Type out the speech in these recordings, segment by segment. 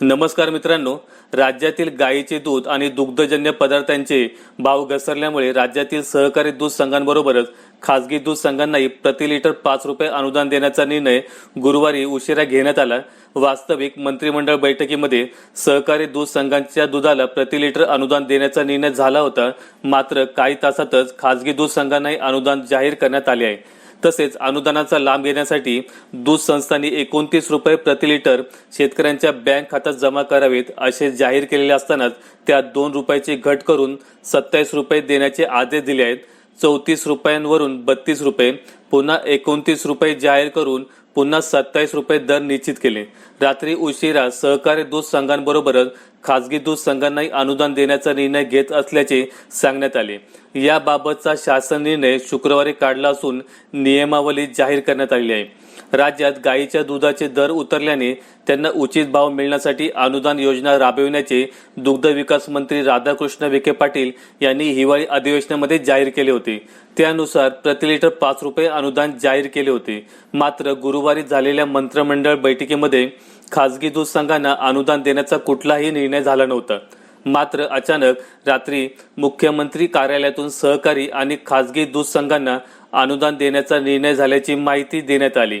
नमस्कार मित्रांनो राज्यातील गायीचे दूध आणि दुग्धजन्य पदार्थांचे भाव घसरल्यामुळे राज्यातील सहकारी दूध संघांबरोबरच खासगी दूध संघांनाही प्रति लिटर पाच रुपये अनुदान देण्याचा निर्णय गुरुवारी उशिरा घेण्यात आला. वास्तविक मंत्रिमंडळ बैठकीमध्ये सहकारी दूध संघांच्या दुधाला प्रति लिटर अनुदान देण्याचा निर्णय झाला होता. मात्र काही तासातच खासगी दूध संघांनाही अनुदान जाहीर करण्यात आले आहे. तसेच अनुदानाचा लाभ घेण्यासाठी दूध संस्थांनी एकोणतीस रुपये प्रति लिटर शेतकऱ्यांच्या बँक खात्यात जमा करावेत असे जाहीर केलेले असतानाच त्यात दोन रुपयाची घट करून सत्तावीस रुपये देण्याचे आदेश दिले आहेत. चौतीस रुपयांवरून बत्तीस रुपये पुन्हा एकोणतीस रुपये जाहीर करून पुन्हा सत्तावीस रुपये दर निश्चित केले. रात्री उशिरा सहकारी दूध संघांबरोबरच खासगी दूध संघांनाही अनुदान देण्याचा निर्णय घेत असल्याचे सांगण्यात आले. याबाबतचा शासन निर्णय शुक्रवारी काढला असून नियमावली जाहीर करण्यात आली आहे. राज्यात गायीच्या दुधाचे दर उतरल्याने त्यांना उचित भाव मिळण्यासाठी अनुदान योजना राबविण्याचे दुग्ध विकास मंत्री राधाकृष्ण विखे पाटील यांनी हिवाळी अधिवेशनामध्ये जाहीर केले होते. त्यानुसार प्रति लिटर पाच रुपये अनुदान जाहीर केले होते. मात्र गुरुवारी झालेल्या मंत्रिमंडळ बैठकीमध्ये खासगी दूध संघांना अनुदान देण्याचा कुठलाही निर्णय झाला नव्हता. मात्र अचानक रात्री मुख्यमंत्री कार्यालयातून सहकारी आणि खासगी दूध संघांना अनुदान देण्याचा निर्णय झाल्याची माहिती देण्यात आली.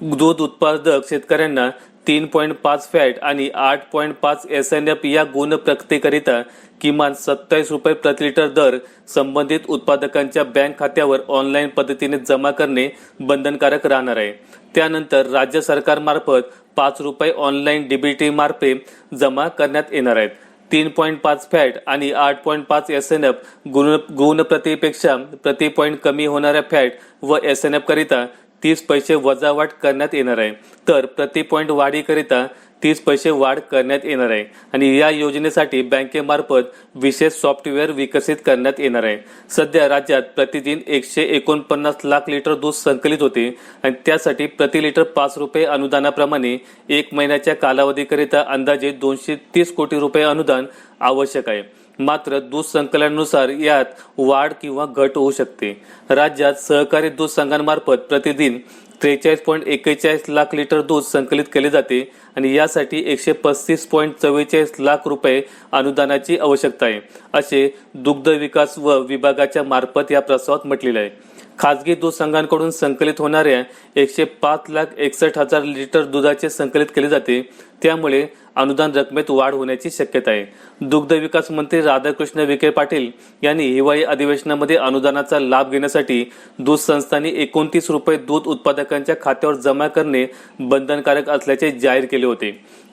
दूध उत्पादक शेतकऱ्यांना तीन पॉईंट पाच फॅट आणि आठ पॉईंट पाच एस एन एफ या गुण प्रक्रियेकरिता किमान सत्तावीस रुपये प्रति लिटर दर संबंधित उत्पादकांच्या बँक खात्यावर ऑनलाईन पद्धतीने जमा करणे बंधनकारक राहणार आहे. त्यानंतर राज्य सरकारमार्फत पाच रुपये ऑनलाईन डीबीटी मार्फे जमा करण्यात येणार आहेत. तीन पॉईंट पाच फॅट आणि आठ पॉईंट पाच एस एन एफ गुण गुणप्रतिपेक्षा प्रति पॉईंट कमी होणाऱ्या फॅट व एस एन एफ करिता तीस पैसे वजावाट करण्यात येणार आहे. तर प्रति पॉईंट वाढीकरिता तीस पैसे वाढ करण्यात येणार आहे. आणि या योजनेसाठी बँकेमार्फत विशेष सॉफ्टवेअर विकसित करण्यात येणार आहे. सध्या राज्यात प्रतिदिन एकशे एकोणपन्नास लाख लिटर दूध संकलित होते आणि त्यासाठी प्रति लिटर पाच रुपये अनुदानाप्रमाणे एक महिन्याच्या कालावधीकरिता अंदाजे दोनशे तीस कोटी रुपये अनुदान आवश्यक आहे. मात्र दूध संकलनानुसार यात वाढ किंवा घट होऊ शकते. राज्यात सहकारी दूध संघांमार्फत प्रतिदिन त्रेचाळीस पॉईंट एक्केचाळीस लाख लिटर दूध संकलित केले जाते आणि यासाठी एकशे पस्तीस पॉईंट चव्वेचाळीस लाख रुपये अनुदानाची आवश्यकता आहे असे दुग्ध विकास व विभागाच्या मार्फत या प्रस्तावात म्हटलेले आहे. खासगी दूध संघांकडून संकलित होणाऱ्या एकशे पाच लाख एकसष्ट हजार लिटर दुधाचे संकलित केले जाते. त्यामुळे अनुदान रकमेत वाढ होण्याची शक्यता आहे. दुग्ध विकास मंत्री राधाकृष्ण विखे पाटील यांनी हिवाळी अधिवेशनामध्ये अनुदानाचा लाभ घेण्यासाठी दूध संस्थांनी एकोणतीस रुपये दूध उत्पादकांच्या खात्यावर जमा करणे बंधनकारक असल्याचे जाहीर केले होते.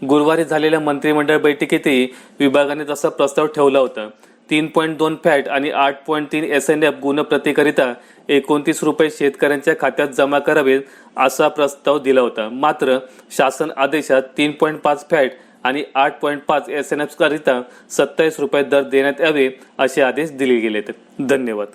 गुरुवारी झालेल्या मंत्रिमंडळ बैठकीतही विभागाने तसा प्रस्ताव ठेवला होता. तीन पॉईंट दोन फॅट आणि आठ पॉईंट तीन एस एन एफ गुणप्रतिकरिता एकोणतीस रुपये शेतकऱ्यांच्या खात्यात जमा करावेत असा प्रस्ताव दिला होता. मात्र शासन आदेशात तीन पॉईंट पाच फॅट आणि आठ पॉईंट पाच एस एन एफ करिता सत्तावीस रुपये दर देण्यात यावे असे आदेश दिले गेलेत. धन्यवाद.